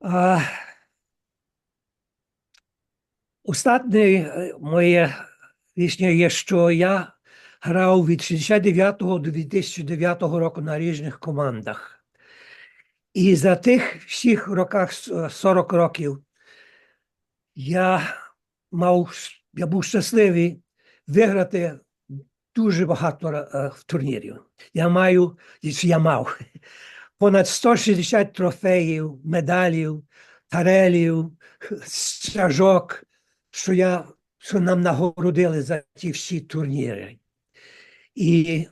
А, е, моє рішення є, що я грав від 69 до 2009 року на різних командах. І за тих всіх роках, 40 років, я мав, я був щасливий виграти дуже багато е, в турнірів. Я маю, я мав понад 160 трофеїв, медалів, тарелів, стяжок, що, я, що нам нагородили за ті всі турніри. І,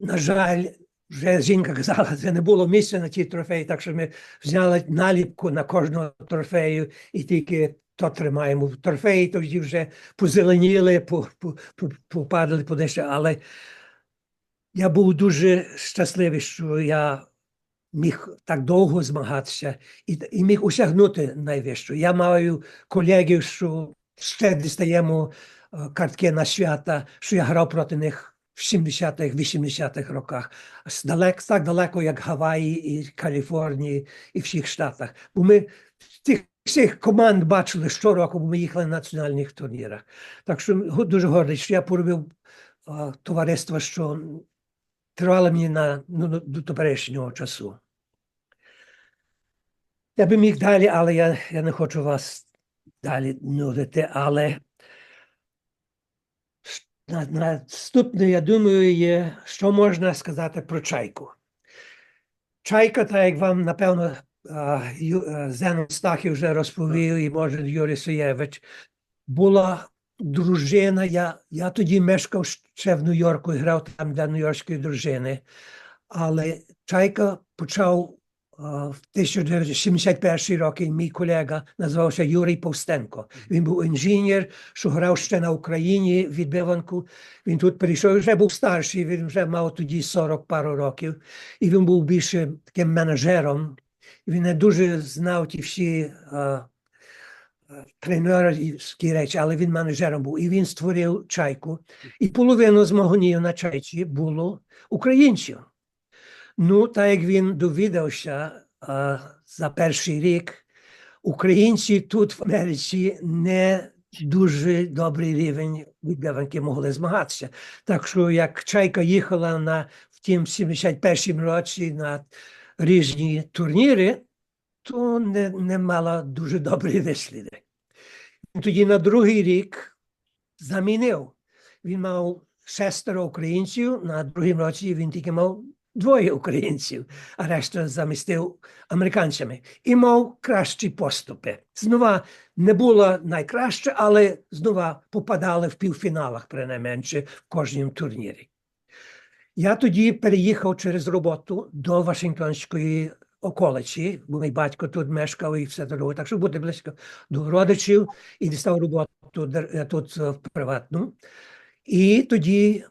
на жаль, вже жінка казала, це не було місця на ті трофеї, так що ми взяли наліпку на кожного трофею і тільки то тримаємо. Трофеї тоді вже позеленіли, по- по- по- попадали але я був дуже щасливий, що я міг так довго змагатися і, і міг осягнути найвищого. Я маю колегів, що ще дістаємо е, картки на свята, що я грав проти них в 70-х, 80-х роках. Далек, так далеко, як Гаваї і Каліфорнії, і всіх штатах. Бо ми тих всіх команд бачили щороку, бо ми їхали на національних турнірах. Так що дуже гордий, що я поробив е, товариство, що тривало мені на, ну, ну, до теперішнього часу. Я би міг далі, але я, я не хочу вас далі нудити. Але на- наступне, я думаю, є, що можна сказати про чайку. Чайка, так як вам, напевно, Ю- Зенон Стахів вже розповів, і може Юрій Соєвич, була дружина. Я, я тоді мешкав ще в Нью-Йорку і грав там для нью-йоркської дружини. Але Чайка почав а, в 1971 роки мій колега називався Юрій Повстенко. Він був інженер, що грав ще на Україні відбиванку. Він тут прийшов, вже був старший, він вже мав тоді 40 пару років. І він був більше таким менеджером. Він не дуже знав ті всі а, а, тренерські речі, але він менеджером був. І він створив чайку. І половину змагунів на чайці було українців. Ну, так як він довідався а, за перший рік, українці тут в Америці не дуже добрий рівень відбиванки могли змагатися. Так що як чайка їхала на в тім 71-му році на різні турніри, то не, не мала дуже добрі висліди. Тоді на другий рік замінив. Він мав шестеро українців, на другому році він тільки мав двоє українців, а решта замістив американцями і мав кращі поступи. Знова не було найкраще, але знова попадали в півфіналах, принайменше, в кожному турнірі. Я тоді переїхав через роботу до Вашингтонської околиці, бо мій батько тут мешкав і все дорого, так що бути близько до родичів і дістав роботу е, тут е, приватну. І тоді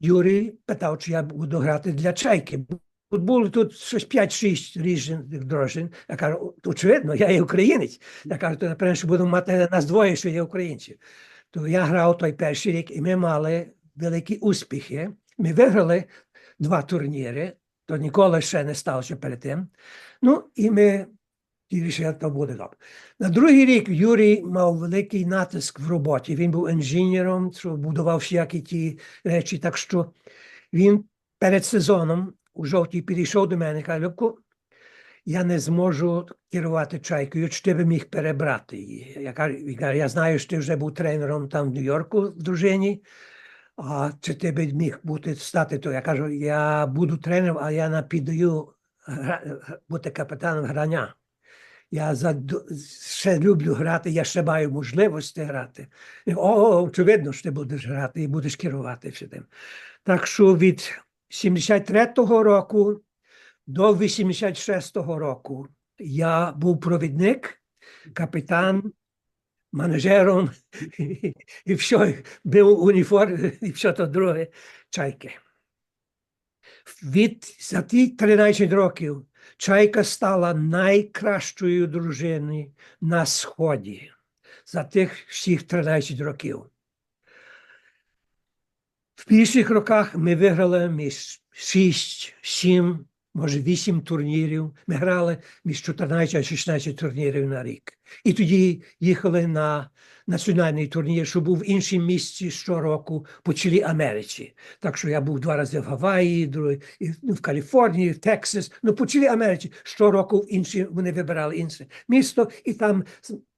Юрій питав, чи я буду грати для чайки. Тут було тут щось 5-6 різних дружин. Я кажу, очевидно, я є українець. Я кажу, то напевно, що будемо мати нас двоє, що є українці. То я грав той перший рік, і ми мали великі успіхи. Ми виграли два турніри, то ніколи ще не сталося перед тим. Ну, і ми вирішили, то буде добре. На другий рік Юрій мав великий натиск в роботі. Він був інженером, будував всякі ті речі. Так що він перед сезоном у жовтій підійшов до мене і каже, Любко, я не зможу керувати чайкою, чи ти би міг перебрати її. Я кажу, я знаю, що ти вже був тренером там в Нью-Йорку в дружині. А чи ти би міг бути стати то? Я кажу, я буду тренером, а я не піддаю бути капітаном грання. Я за, ще люблю грати, я ще маю можливості грати. О, очевидно, що ти будеш грати і будеш керувати всім. Так що від 73-го року до 86-го року я був провідник, капітан, менеджером і все, був уніформ, і все то друге чайки. Від за ті 13 років Чайка стала найкращою дружиною на Сході за тих всіх 13 років. В перших роках ми виграли між 6-7 може, вісім турнірів. Ми грали між 14 і 16 турнірів на рік. І тоді їхали на національний турнір, що був в іншому місці щороку по цілій Америці. Так що я був два рази в Гаваї, другий в Каліфорнії, в Тексас. Ну, по цілій Америці щороку в інші, вони вибирали інше місто, і там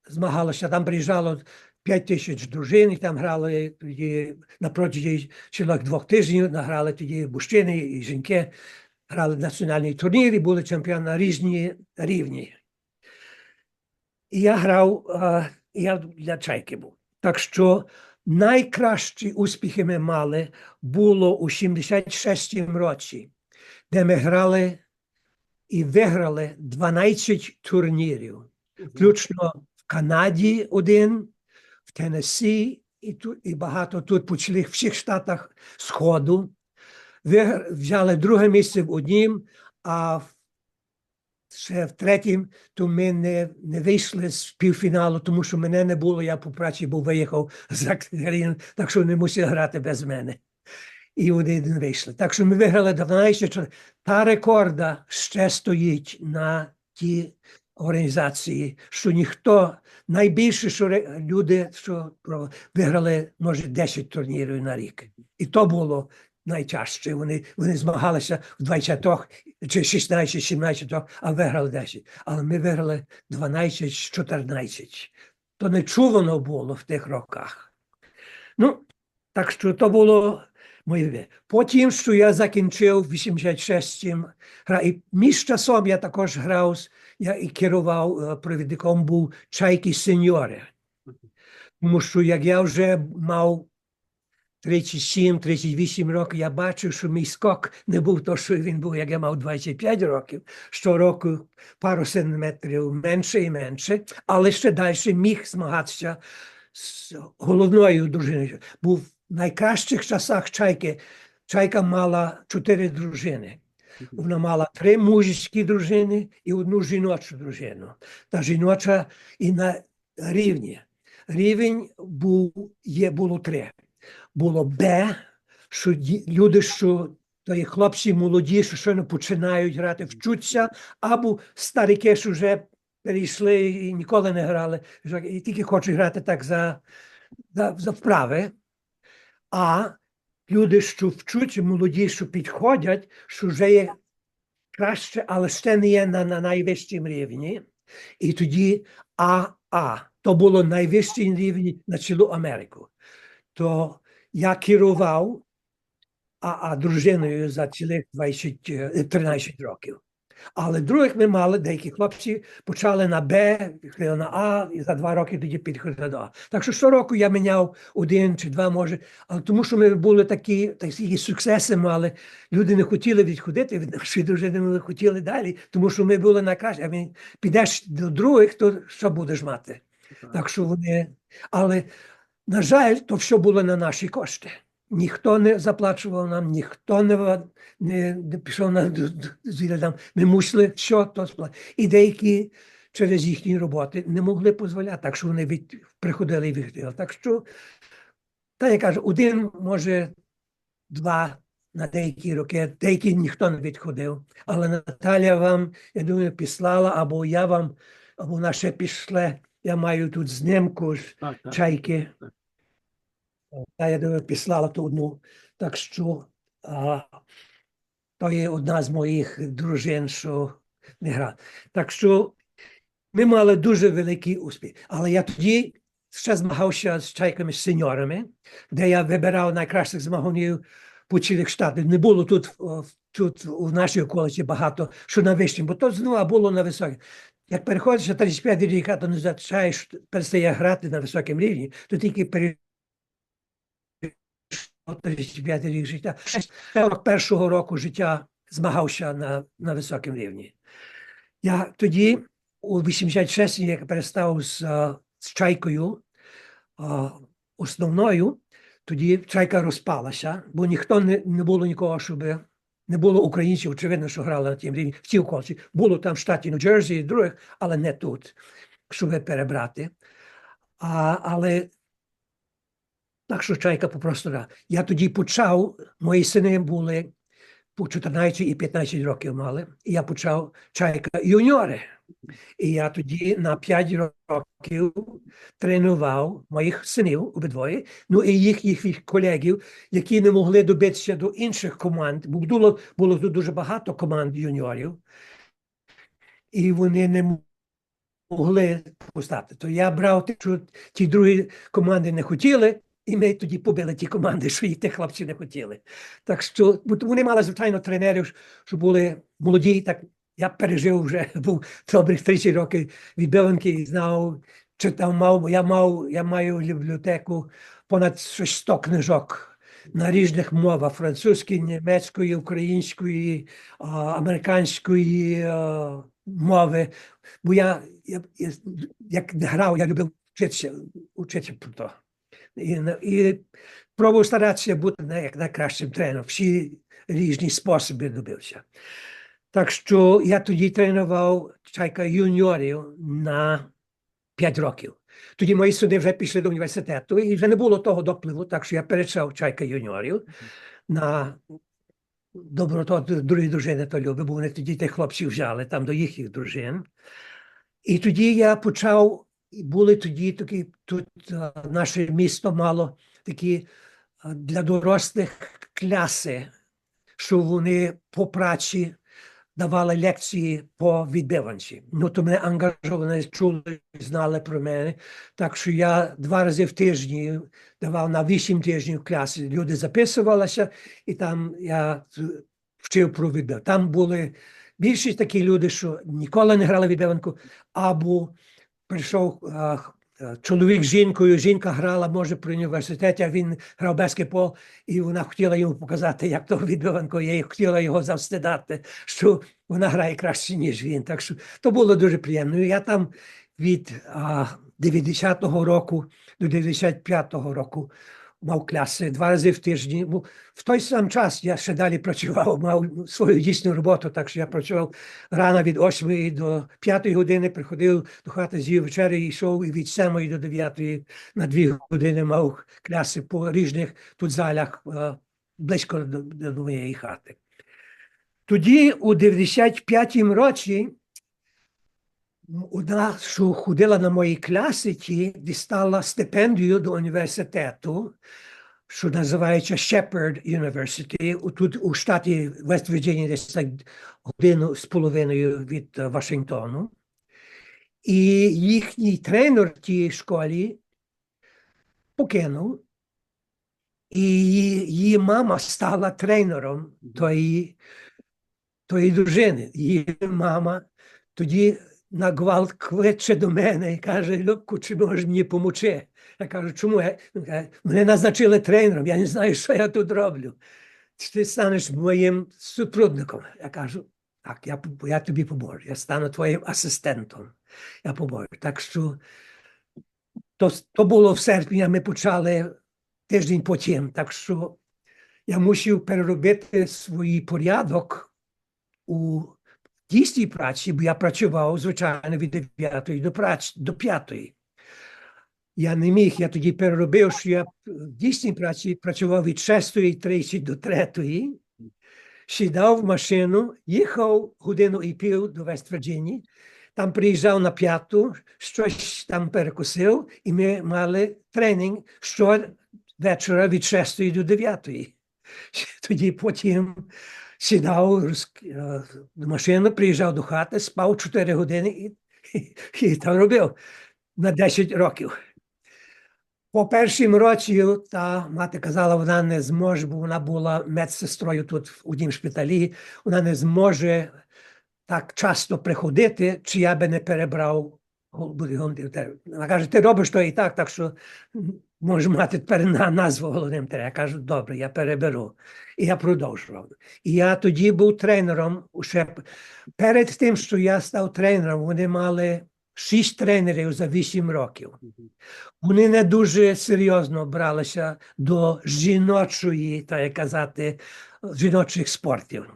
змагалося, там приїжджало 5 тисяч дружин, і там грали тоді на протязі цілих двох тижнів, награли тоді мужчини і жінки, грали національні турніри, були чемпіони на різні рівні. І я грав, е, я для чайки був. Так що найкращі успіхи ми мали було у 76-му році, де ми грали і виграли 12 турнірів включно в Канаді один, в Теннессі і, тут, і багато тут по всіх штатах Сходу. Ви взяли друге місце в однім, а ще в третім, то ми не, не вийшли з півфіналу, тому що мене не було, я по праці був виїхав з країни, так що не мусили грати без мене. І вони не вийшли. Так що ми виграли 12. чор- Та рекорда ще стоїть на ті організації, що ніхто найбільше, що люди, що виграли, може, 10 турнірів на рік. І то було найтяжче. Вони, вони змагалися в 20-х, чи 16, 17, а виграли 10. Але ми виграли 12, 14. То нечувано було в тих роках. Ну, так що то було моє. Потім, що я закінчив в 86-м, гра- і між часом я також грав, я і керував е, провідником був чайки сеньори. Тому що як я вже мав 37-38 років, я бачив, що мій скок не був то, що він був, як я мав 25 років. Щороку пару сантиметрів менше і менше, але ще далі міг змагатися з головною дружиною. Був в найкращих часах чайки. Чайка мала чотири дружини. Вона мала три мужські дружини і одну жіночу дружину. Та жіноча і на рівні. Рівень був, є, було три. Було Б, що люди, що то є хлопці молоді, що щойно починають грати, вчуться, або старики, що вже перейшли і ніколи не грали, і тільки хочуть грати так за, за, за вправи. А люди, що вчуть, молоді, що підходять, що вже є краще, але ще не є на, на найвищому рівні. І тоді АА. То було найвищий рівень на цілу Америку. То я керував АА дружиною за цілих 20, е, 13 років. Але других ми мали, деякі хлопці почали на Б, підходили на А, і за два роки тоді підходили до А. Так що щороку я міняв один чи два, може, але тому що ми були такі, такі суксеси мали, люди не хотіли відходити від нашої дружини, ми хотіли далі, тому що ми були найкращі. А він підеш до других, то що будеш мати? Так що вони. Але, на жаль, то все було на наші кошти. Ніхто не заплачував нам, ніхто не, не, не пішов на там. Ми мусили все то сплатити. І деякі через їхні роботи не могли дозволяти, так що вони від, приходили і відходили. Так що, та я кажу, один, може, два на деякі роки, деякі ніхто не відходив. Але Наталя вам, я думаю, післала, або я вам, або вона ще пішле. Я маю тут знімку з Так, так. Та я думаю, післала ту одну. Так що а, то є одна з моїх дружин, що не грала. Так що ми мали дуже великий успіх. Але я тоді ще змагався з чайками сеньорами, де я вибирав найкращих змагунів по цілих штатах. Не було тут, тут у нашій околиці багато, що на вищому, бо то знову було на високому. Як переходиш на 35 рік, то не зачаєш, перестає грати на високому рівні, то тільки пере 35 рік життя. Ще 41-го року життя змагався на, на високому рівні. Я тоді, у 86 як перестав з, з чайкою основною, тоді чайка розпалася, бо ніхто не, не було нікого, щоб не було українців, очевидно, що грали на тім рівні в цій околиці. Було там в штаті Нью-Джерсі і других, але не тут, щоб перебрати. А, але так що чайка попросту. Я тоді почав, мої сини були по 14 і 15 років мали. І я почав чайка юніори. І я тоді на 5 років тренував моїх синів обидвоє, ну і їх, їх колегів, які не могли добитися до інших команд, бо було, було тут дуже багато команд юніорів, і вони не могли поставити. То я брав те, що ті другі команди не хотіли, і ми тоді побили ті команди, що і ті хлопці не хотіли. Так що бо вони мали, звичайно, тренерів, що були молоді. Так я пережив вже був добрих 30 років відбиванки і знав, читав, мав, бо я мав, я маю бібліотеку понад щось 100 книжок на різних мовах: французької, німецької, української, американської мови. Бо я, я, я як грав, я любив вчитися, вчитися про то. І, і пробував старатися бути на, як найкращим тренером. Всі різні способи добився. Так що я тоді тренував чайка юніорів на 5 років. Тоді мої сини вже пішли до університету, і вже не було того допливу, так що я перейшов чайка юніорів на доброто другі дружини то любив, бо вони тоді тих хлопців взяли там до їхніх дружин. І тоді я почав, і були тоді такі, тут наше місто мало такі для дорослих класи, що вони по праці давали лекції по відбиванці. Ну, то мене ангажовано чули, знали про мене. Так що я два рази в тижні давав на вісім тижнів класи. Люди записувалися, і там я вчив про відбив. Там були більшість такі люди, що ніколи не грали відбиванку, або прийшов а, чоловік з жінкою, жінка грала, може, при університеті, а він грав баскетбол, і вона хотіла йому показати, як то відбиванку, я хотіла його завстидати, що вона грає краще, ніж він. Так що то було дуже приємно. Я там від а, 90-го року до 95-го року мав класи два рази в тиждень. В той сам час я ще далі працював, мав свою дійсну роботу, так що я працював рано від 8 до 5 години, приходив до хати з її вечері йшов і від 7 до 9 на 2 години мав класи по різних тут залях е, близько до, до моєї хати. Тоді, у 95-му році, одна, що ходила на мої класи, ті, дістала стипендію до університету, що називається Shepherd University, тут у штаті Вест Вірджинії, десь так годину з половиною від е, Вашингтону. І їхній тренер тій школі покинув, і її мама стала тренером тої, тої дружини. Її мама тоді на гвалт кличе до мене і каже: Любку, чи можеш мені помочи? Я кажу, чому? Я, Він мене назначили тренером, я не знаю, що я тут роблю. Чи ти станеш моїм супрудником? Я кажу, так, я, я тобі поможу, я стану твоїм асистентом. Я поможу. Так що то, то було в серпні, ми почали тиждень потім. Так що я мусив переробити свій порядок у дійсній праці, бо я працював, звичайно, від 9 до до 5. Я не міг, я тоді переробив, що я в дійсній праці працював від 6.30 до 3. Сідав в машину, їхав годину і пів до Вест-Вірджинії, там приїжджав на п'яту, щось там перекусив, і ми мали тренінг щовечора від 6 до 9. Тоді потім сідав роз- е, до машини, приїжджав до хати, спав 4 години і, і, і там робив на 10 років. По першім році та мати казала, вона не зможе, бо вона була медсестрою тут у тім шпиталі, вона не зможе так часто приходити, чи я би не перебрав. Вона каже, ти робиш то і так, так що може мати тепер назву головним тренером. Я кажу, добре, я переберу. І я продовжував. І я тоді був тренером. Ще перед тим, що я став тренером, вони мали шість тренерів за вісім років. Вони не дуже серйозно бралися до жіночої, так як казати, жіночих спортів.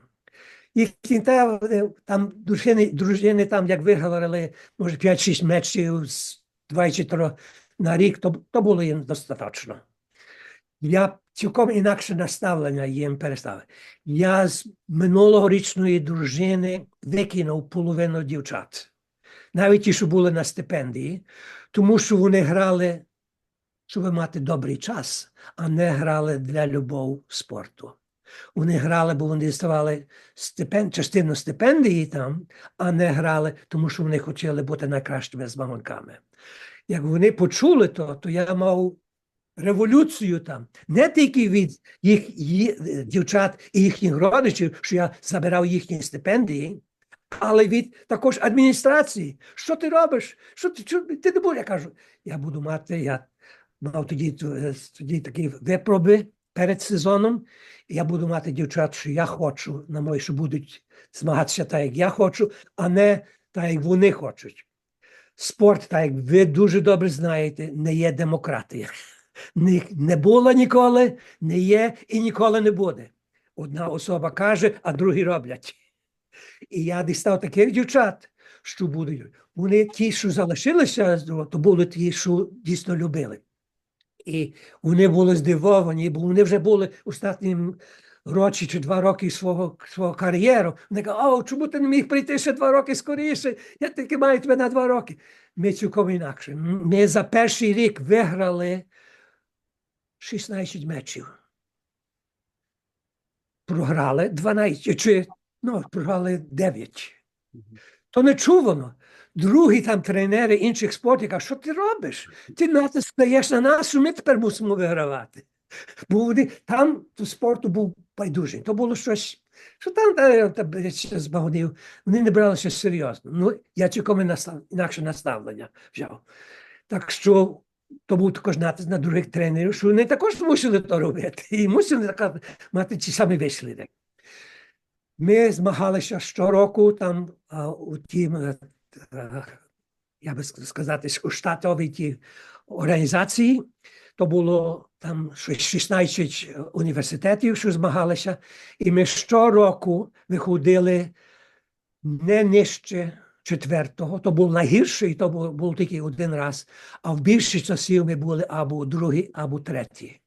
Їхні та, е, там дружини, дружини там, як виграли, може, 5-6 мечів з 24 на рік, то, то було їм достатньо. Я цілком інакше наставлення їм переставили. Я з минулогорічної дружини викинув половину дівчат, навіть ті, що були на стипендії, тому що вони грали, щоб мати добрий час, а не грали для любов спорту. Вони грали, бо вони діставали стипен... частину стипендії там, а не грали, тому що вони хотіли бути найкращими змаганками. Як вони почули то, то я мав революцію там, не тільки від їх, дівчат і їхніх родичів, що я забирав їхні стипендії, але від також адміністрації. Що ти робиш? Що ти, що, ти не будеш? Я кажу, я буду мати, я мав тоді, е, тоді такі випроби перед сезоном. Я буду мати дівчат, що я хочу, на мої, що будуть змагатися так, як я хочу, а не так, як вони хочуть. Спорт, так як ви дуже добре знаєте, не є демократія. Не, було ніколи, не є і ніколи не буде. Одна особа каже, а другі роблять. І я дістав таких дівчат, що будуть. Вони ті, що залишилися, то були ті, що дійсно любили. І вони були здивовані, бо вони вже були останні році чи два роки свого, свого кар'єру. Вони кажуть, о, чому ти не міг прийти ще два роки скоріше? Я тільки маю тебе на два роки. Ми цілком інакше. Ми за перший рік виграли 16 мечів. Програли 12, чи ну, програли 9. То не чувано. Другі там тренери інших спортів кажуть, що ти робиш? Ти натиск стаєш на нас, що ми тепер мусимо вигравати. Бо вони, там спорту був байдужий. То було щось, що там та, та. Вони не бралися серйозно. Ну, я цілком настав, інакше наставлення взяв. Так що то був також натиск на других тренерів, що вони також мусили то робити. І мусили мати ті самі висліди. Ми змагалися щороку там а, у тім, е, е, я би сказати, у штатовій ті організації. То було там 16 університетів, що змагалися, і ми щороку виходили не нижче четвертого, то був найгірший, то був, був тільки один раз, а в більшість часів ми були або другий, або третій.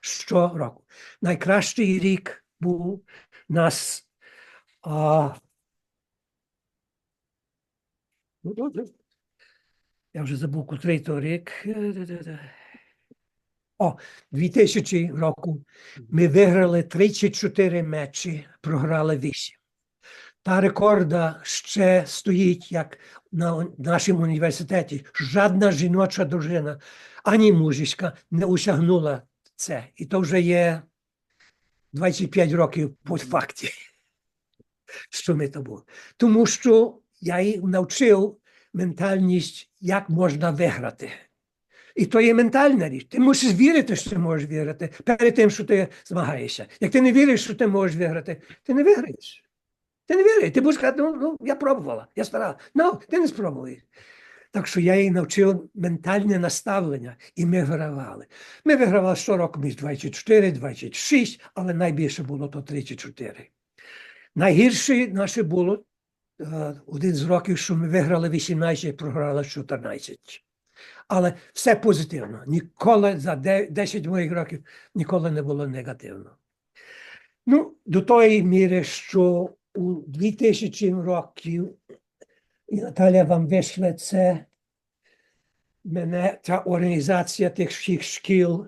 Щороку. Найкращий рік був нас. А, ну, добре. Я вже забув, котрий то рік. Е, О, 2000 року ми виграли 34 мечі, програли 8. Та рекорда ще стоїть, як на нашому університеті. Жодна жіноча дружина, ані мужичка не осягнула це. І то вже є 25 років по факті, що ми то були. Тому що я їх навчив ментальність, як можна виграти. І то є ментальна річ. Ти мусиш вірити, що ти можеш виграти перед тим, що ти змагаєшся. Як ти не віриш, що ти можеш виграти, ти не виграєш. Ти не віриш. Ти будеш сказати, ну, ну я пробувала, я старала. Ну, ти не спробував. Так що я їй навчив ментальне наставлення, і ми вигравали. Ми вигравали щороку між 24, 26, але найбільше було то 34. Найгірше наше було один з років, що ми виграли 18, програли 14. Але все позитивно. Ніколи за 10 моїх років ніколи не було негативно. Ну, до тої міри, що у 2000 років, і Наталя вам вийшла це, мене ця організація тих всіх шкіл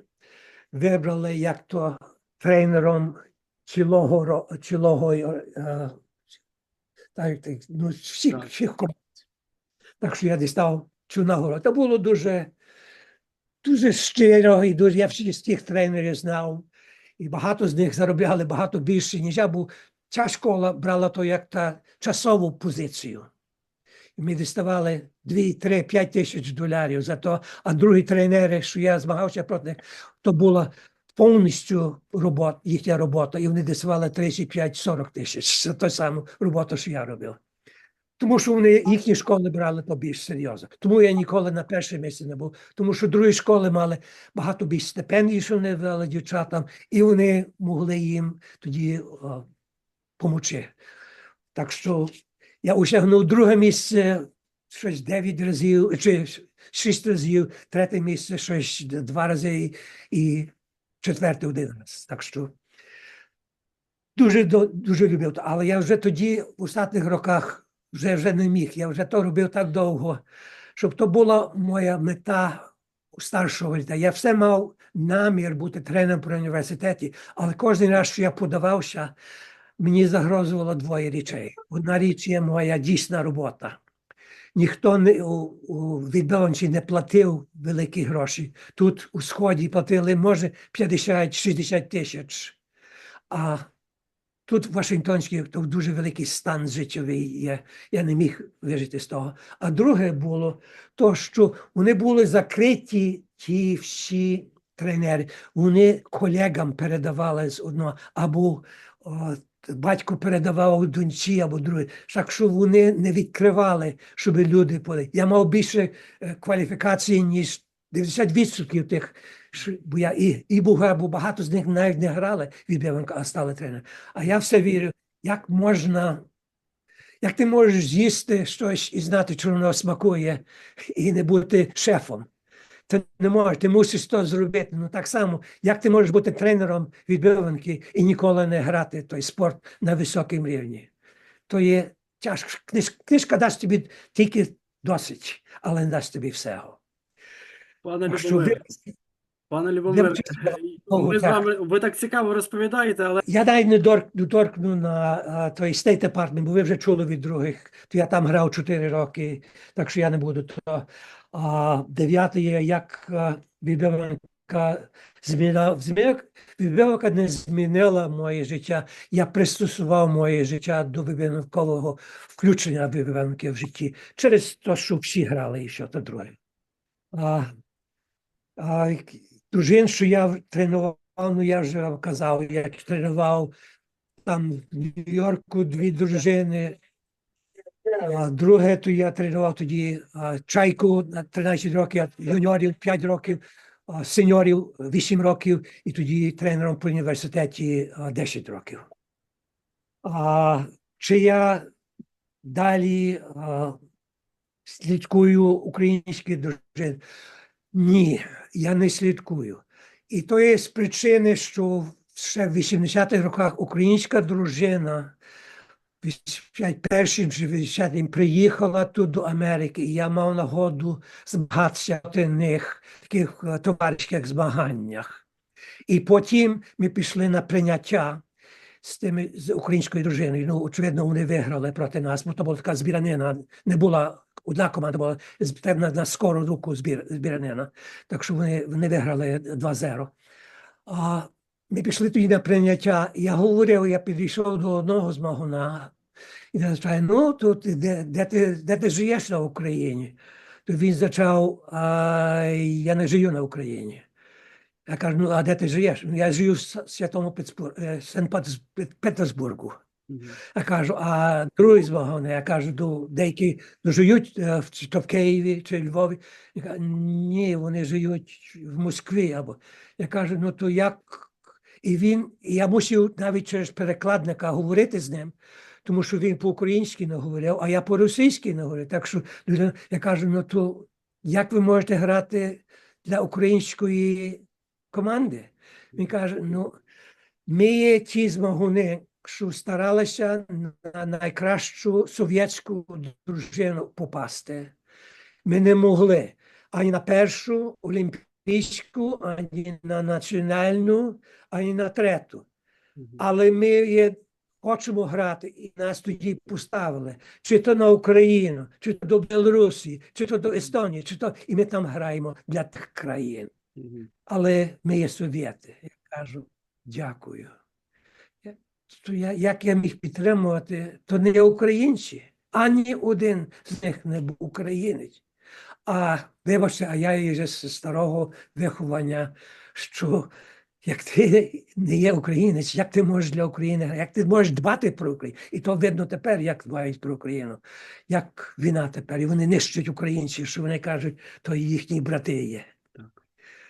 вибрала як то тренером цілого, цілого е, так, ну, всіх, Так. всіх команд. Так що я дістав цю нагороду. Це було дуже, дуже щиро, і дуже, я всіх з тих тренерів знав. І багато з них заробляли багато більше, ніж я, бо ця школа брала то як та часову позицію. І ми діставали 2, 3, 5 тисяч доларів за то, а другі тренери, що я змагався проти них, то була повністю робот, їхня робота, і вони діставали 35-40 тисяч за ту саму роботу, що я робив. Тому що вони їхні школи брали то більш серйозно. Тому я ніколи на перше місце не був. Тому що другі школи мали багато більш стипендій, що вони дали дівчатам, і вони могли їм тоді о. Так що я осягнув друге місце щось 9 разів, чи 6 разів, третє місце щось два рази, і четвертий один раз. Так що дуже, дуже любив. Але я вже тоді, в остатніх роках, вже, вже не міг. Я вже то робив так довго, щоб то була моя мета старшого літа. Я все мав намір бути тренером при університеті, але кожен раз, що я подавався, мені загрожувало двоє речей. Одна річ є моя дійсна робота. Ніхто не у, у відбиванці не платив великі гроші. Тут у сході платили, може, 50-60 тисяч. А тут в Вашингтонській то дуже великий стан життєвий є. Я не міг вижити з того. А друге було то, що вони були закриті, ті всі тренери. Вони колегам передавали з одного, або о, батько передавав доньці, або друге. Так що вони не відкривали, щоб люди були. Я мав більше е, кваліфікації, ніж 90% тих, бо я і, і буга, бо багато з них навіть не грали від відбиванка, а стали тренером. А я все вірю, як можна, як ти можеш з'їсти щось і знати, що воно смакує, і не бути шефом. Ти не можеш, ти мусиш то зробити. Ну так само, як ти можеш бути тренером відбиванки і ніколи не грати той спорт на високому рівні. То є тяжко. Книж- Книжка дасть тобі тільки досить, але не дасть тобі всього. Пане ви- пане вчитися ми з так. вами ви так цікаво розповідаєте, але Я навіть не доторкну на той State Department, бо ви вже чули від других. То я там грав 4 роки, так що я не буду. То, а, дев'яте є, як а, відбиванка змінила, зміна, відбиванка не змінила моє життя. Я пристосував моє життя до вибиванкового включення вибиванки в житті через те, що всі грали і що то друге. А, а, дружин, що я тренував, ну я вже казав, я тренував там в Нью-Йорку дві дружини. Друге, то я тренував тоді чайку на 13 років, юніорів 5 років, сеньорів 8 років, і тоді тренером по університеті 10 років. Чи я далі слідкую українські дружини? Ні, я не слідкую. І то є з причини, що ще в 80-х роках українська дружина в 81-м чи 80-м приїхала тут до Америки, і я мав нагоду змагатися проти них в таких е, товариських змаганнях. І потім ми пішли на прийняття з тими з українською дружиною. Ну, очевидно, вони виграли проти нас, бо то була така збіранина, не була одна команда була на, на скору руку збір, збіранина. Так що вони, вони виграли 2-0. А ми пішли тоді на прийняття. Я говорив, я підійшов до одного з магуна, він сказав, ну, тут де, де, ти, де ти живеш на Україні? То він почав, а, я не живу на Україні. Я кажу, ну, а де ти живеш? «Ну, Я живу в Святому е, Санкт-Петербургу. Я кажу, а другий з вагони, я кажу, до, деякі ну, живуть е, чи в Києві чи Львові. Я кажу, ні, вони живуть в Москві. Або. Я кажу, ну то як? І він, і я мусив навіть через перекладника говорити з ним, тому що він по-українськи не говорив, а я по-російськи не говорив. Так що людина- я кажу, ну то як ви можете грати для української команди? Він каже: ну, ми є ті змагуни, що старалися на найкращу совєтську дружину попасти. Ми не могли ані на першу олімпійську, ані на національну, ані на третю. Але ми є, хочемо грати, і нас тоді поставили. Чи то на Україну, чи то до Білорусі, чи то до Естонії, чи то і ми там граємо для тих країн. Але ми є совєти. Я кажу, дякую. То я, як я міг підтримувати, то не українці, ані один з них не був українець. А вибачте, а я є вже з старого виховання, що як ти не є українець, як ти можеш для України, як ти можеш дбати про Україну? І то видно тепер, як дбають про Україну, як війна тепер. І вони нищать українців, що вони кажуть, то їхні брати є. Так.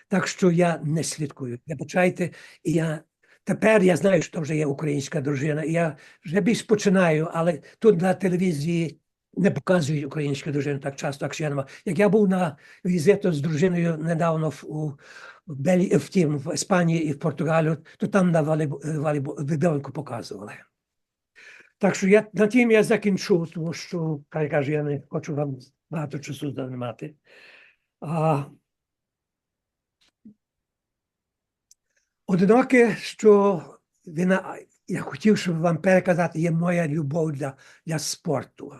Так що я не слідкую. Вибачайте, і я тепер я знаю, що вже є українська дружина. І я вже більш починаю, але тут на телевізії не показують українську дружину так часто, як ще я не мав. Як я був на візиту з дружиною недавно в, у, Белі, в, тім, в Іспанії і в Португалію, то там на волейбол, волейбол, показували. Так що я на тім я закінчу, тому що, як кажу, я не хочу вам багато часу займати. А, одиноке, що вина, я хотів, щоб вам переказати, є моя любов для, для спорту.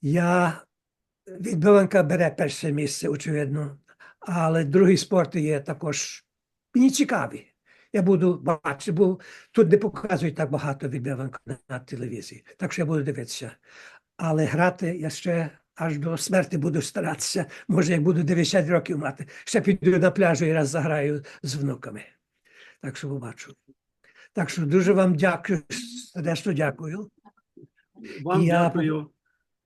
Я відбиванка бере перше місце, очевидно, але другі спорти є також мені цікаві. Я буду бачити, бо тут не показують так багато відбиванок на, на телевізії, так що я буду дивитися. Але грати я ще аж до смерті буду старатися. Може, як буду 90 років мати, ще піду на пляжу і раз заграю з внуками. Так що побачу. Так що дуже вам дякую, сердечно дякую. Вам Я дякую.